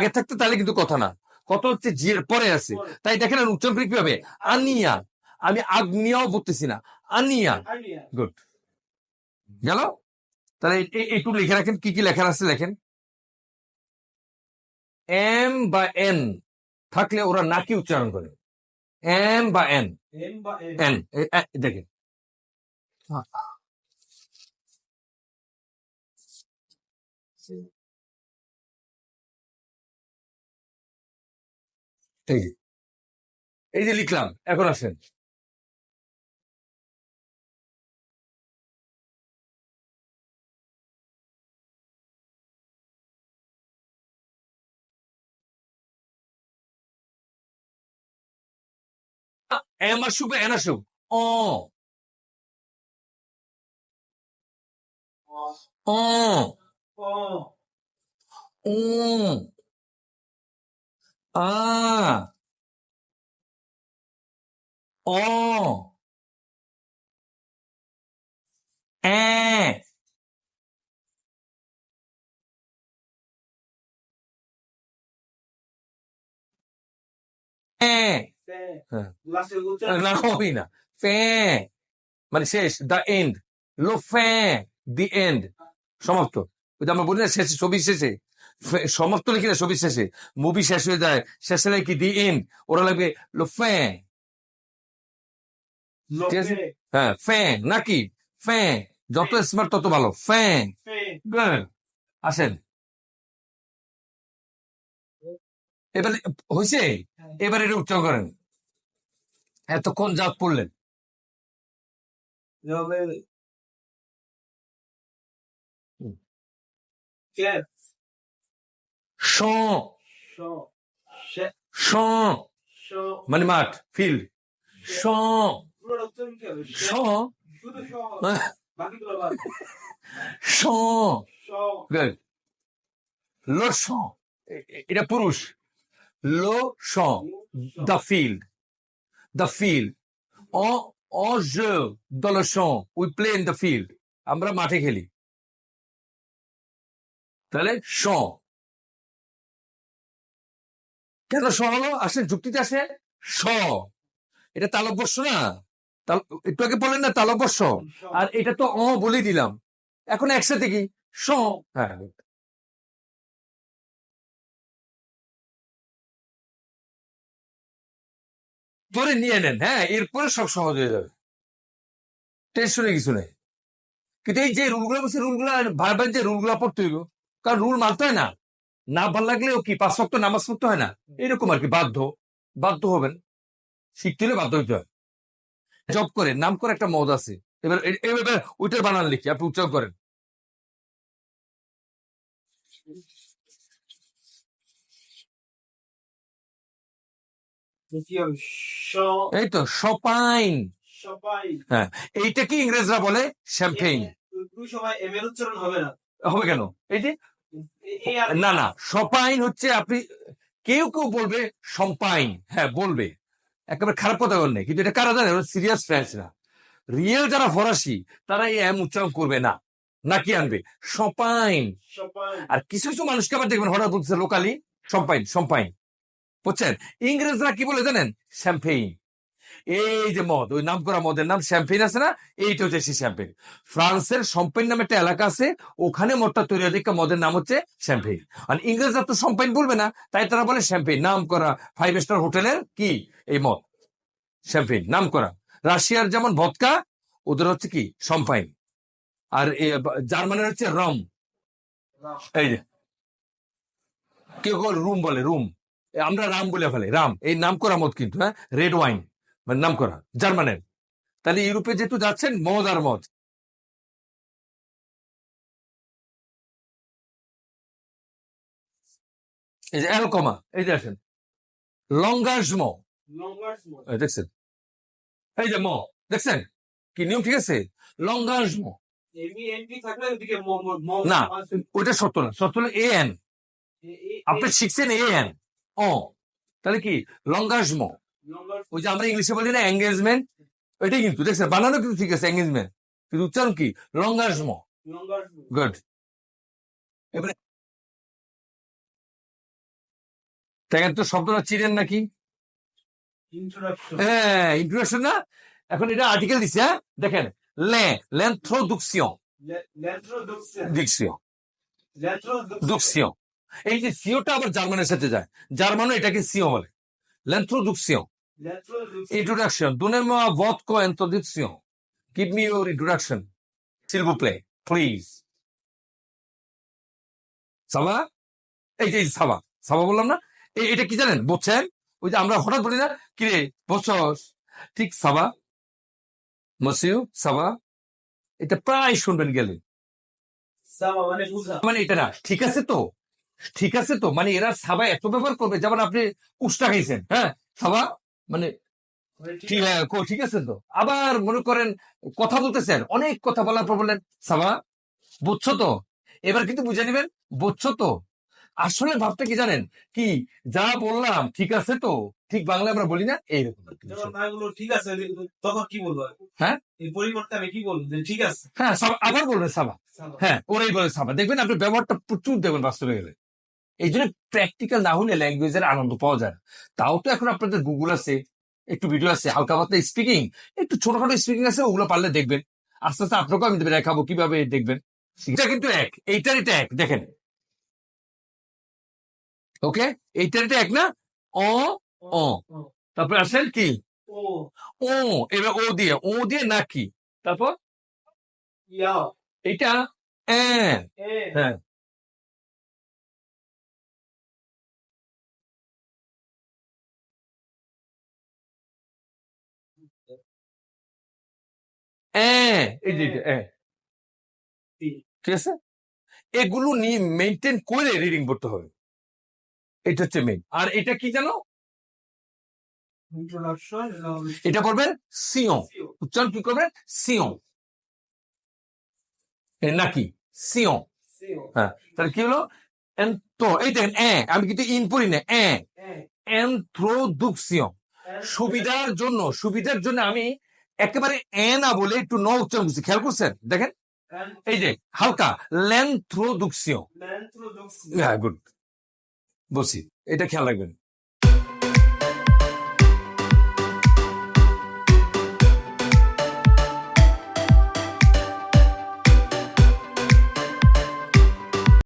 আগে থাকতে তাহলে কিন্তু কথা না। কত হচ্ছে জি পরে আছে। তাই দেখেন উচ্চারণ করি কীভাবে? আনিয়া। আমি আগ্নিয়াও বলতেছি না। আনিয়া। গুড গেল? তাহলে একটু লিখে রাখেন কি কি লেখার আছে লেখেন? এম বা এন থাকলে ওরা নাকি উচ্চারণ করে? এম বা এন। এন। দেখেন। যে এই যে লিখলাম এখন আসেন। এম আসুক এন আসুক অ। অ। ও আ অ এ এ না হবেই না ফে মানে শেষ দ্য এন্ড লো ফে দি এন্ড সমাপ্ত আমরা বলি না শেষে ছবি শেষে সমাপ্ত লিখি না ছবি শেষে। মুভি শেষ হয়ে যায় শেষে নাকি দি এন্ড ওরা লাগবে লো ফে ঠিক আছে? হ্যাঁ ফে নাকি? ফে যত স্মার্ট তত ভালো। ফে Good. আসেন। এবার হয়েছে? এবার এটা উচ্চারণ করেন। এতক্ষণ জাত পড়লেন। শ শ মানে মাঠ ফিল্ড শ শ শ Good. শ এ- এটা পুরুষ লো শ দ্য ফিল্ড দ্য ফিল্ড অ অ জে dans le champ. We play in the field আমরা মাঠে খেলি তাহলে শ কেন শ হলো? আসেন যুক্তিতে আসে স। এটা তালব্যস্য না? একটু আগে বলেন না, তালব্যস্য? আর এটা তো অ বলে দিলাম। এখন একসাথে কি? স। হ্যাঁ। ধরে নিয়ে নেন হ্যাঁ এরপরে সব সহজ হয়ে যাবে। টেনশনে কিছু নেই। কিন্তু এই যে রুলগুলো বলছে রুলগুলো ভাইবেন যে রুলগুলো পড়তে হইব, কারণ রুল মানতে হয় না। না ভালো লাগলেও কি পাঁচ ওয়াক্ত নামাজ পড়তে হয় না? এরকম আর কি বাধ্য। বাধ্য হবেন। শিখতে হলে বাধ্য হইতে হয়। জব করে নাম করে একটা মদ আছে। এবার এবার ওইটার বানান লিখি আপনি উচ্চারণ করেন। এই তো সপাইন। হ্যাঁ এইটা কি ইংরেজরা বলে? শ্যাম্পেইন। দুই এম এর উচ্চারণ হবে না। হবে কেন? এই যে না না সপাইন হচ্ছে আপনি কেউ কেউ বলবে সম্পাইন হ্যাঁ বলবে। একেবারে খারাপ কথা বললে কিন্তু এটা কারা জানে? সিরিয়াস ফ্রেন্স না। রিয়েল যারা ফরাসি তারা এই এম উচ্চারণ করবে না নাকি আনবে? সপাইন। আর কিছু কিছু মানুষকে আবার দেখবেন হঠাৎ বলছে লোকালি সম্পাইন সম্পাইন। বুঝছেন? ইংরেজরা কি বলে জানেন? শ্যাম্পেইন। এই যে মদ, ওই নাম করা মদের নাম শ্যাম্পেইন আছে না? এইটা হচ্ছে সেই শ্যাম্পেইন ফ্রান্সের সম্পেইন নামে একটা এলাকা আছে, ওখানে মদটা তৈরি হয়। মদের নাম হচ্ছে শ্যাম্পেন আর ইংরেজরা তো সম্পেইন বলবে না, তাই তারা বলে শ্যাম্পেইন নাম করা ফাইভ স্টার হোটেলের কি? এই মদ। শ্যাম্পেইন নাম করা রাশিয়ার যেমন ভদকা ওদের হচ্ছে কি? সম্পাইন আর জার্মানের হচ্ছে রম এই যে। কেউ রুম বলে রুম আমরা রাম বলে ফেলে রাম এই নাম করা মদ কিন্তু হ্যাঁ? রেড ওয়াইন মানে নাম করা জার্মানের। তাহলে ইউরোপে যেহেতু যাচ্ছেন মদ আর মদ। এই যে অ্যালকমা এই যে আসেন। লঙ্গাসম। দেখছেন? এই যে ম দেখছেন? কি নিয়ম ঠিক আছে? লঙ্গাসম। ম- না ওইটা সত্য না সত্য হলো এ এন আপনি শিখছেন এ এন ও তাহলে কি? লঙ্গাসম। ওই যে আমরা ইংলিশে বলি না এঙ্গেজমেন্ট ওইটাই কিন্তু। দেখছেন বানানো কিন্তু ঠিক আছে এঙ্গেজমেন্ট কিন্তু উচ্চারণ কি? লঙ্গাসম গুড এবারে দেখেন তো শব্দটা চিনেন নাকি? হ্যাঁ ইন্ট্রোডাকশন না? এখন এটা আর্টিকেল দিচ্ছে হ্যাঁ? দেখেন লে লেন্থ্রোদুকসিয়ন ল্যান্ট্রোডক্সিয়ন ডিকসিয়ন ল্যান্ট্রোডক্সিয়ন দুকসিয়ন এই যে সিওটা আবার জার্মানের সাথে যায়। জার্মানও এটাকে সিও বলে। ল্যান্ট্রোডক্সিয়ন Introduction. Donnez-moi votre introduction. Give me your introduction. S'il vous plaît, please. সাবা এই যে এই যে সাবা। সাবা বললাম না? এটা কি জানেন? বুঝছেন ওই যে আমরা হঠাৎ বলি না? কিরে বছর ঠিক সাবা? মসিউ সাবা? এটা প্রায় শুনবেন গেলে। মানে মানে এটা না। ঠিক আছে তো? ঠিক আছে তো? মানে এরা সাবা এত ব্যবহার করবে যেমন আপনি উষ্টা খাইছেন হ্যাঁ? সাবা মানে ঠিক আছে। তো? আবার মনে করেন কথা বলতেছেন অনেক কথা বলার পর বললেন সাবা বুঝছ তো? এবার কিন্তু বুঝে নিবেন বুঝছ তো? আসলে ভাবতে কি জানেন? কি যা বললাম ঠিক আছে তো? ঠিক বাংলা আমরা বলি না এইরকম ঠিক আছে তখন কি বলব? হ্যাঁ? এই পরিবর্তে আমি কি বলব? ঠিক আছে। হ্যাঁ আবার বলবেন সাবা। হ্যাঁ ওরাই বলে সাবা। দেখবেন আপনার ব্যবহারটা প্রচুর দেখবেন বাস্তবে গেলে। এই জন্য প্র্যাকটিক্যাল না হলে ল্যাঙ্গুয়েজের আনন্দ পাওয়া যায় তাও তো এখন আপনাদের গুগল আছে একটু ভিডিও আছে হালকা পাতলা স্পিকিং একটু ছোটখাটো স্পিকিং আছে ওগুলো পারলে দেখবেন। আস্তে আস্তে আপনাকেও আমি দেখাবো কীভাবে দেখবেন। এটা কিন্তু এক এইটার এটা এক দেখেন। ওকে এইটার এটা এক না? অ ও। তারপর আসেন কি? ও। ও এবার ও দিয়ে ও দিয়ে না কি? তারপর? ইয়া এইটা এ। এ। হ্যাঁ। এই যে এ। ঠিক আছে? এগুলো নিয়ে মেনটেন করে রিডিং পড়তে হবে। এটা হচ্ছে মেন আর এটা কি জানো? এটা করবেন সিও। উচ্চারণ কি করবেন? সিও। নাকি সিও। তাহলে কি হলো? এন তো এই দেখেন এ আমি কিন্তু ইন পড়ি না এ। এন্থ্রোদুকসিয়ন সুবিধার জন্য সুবিধার জন্য আমি একেবারে এনা না বলে একটু ন উচ্চারণ করছি। খেয়াল করছেন? দেখেন। এই যে হালকা। ল্যান্থ্রোডুক্সিও ল্যান্ট্রোডক্সিয়ন হ্যাঁ গুড। বসি এটা খেয়াল রাখবেন।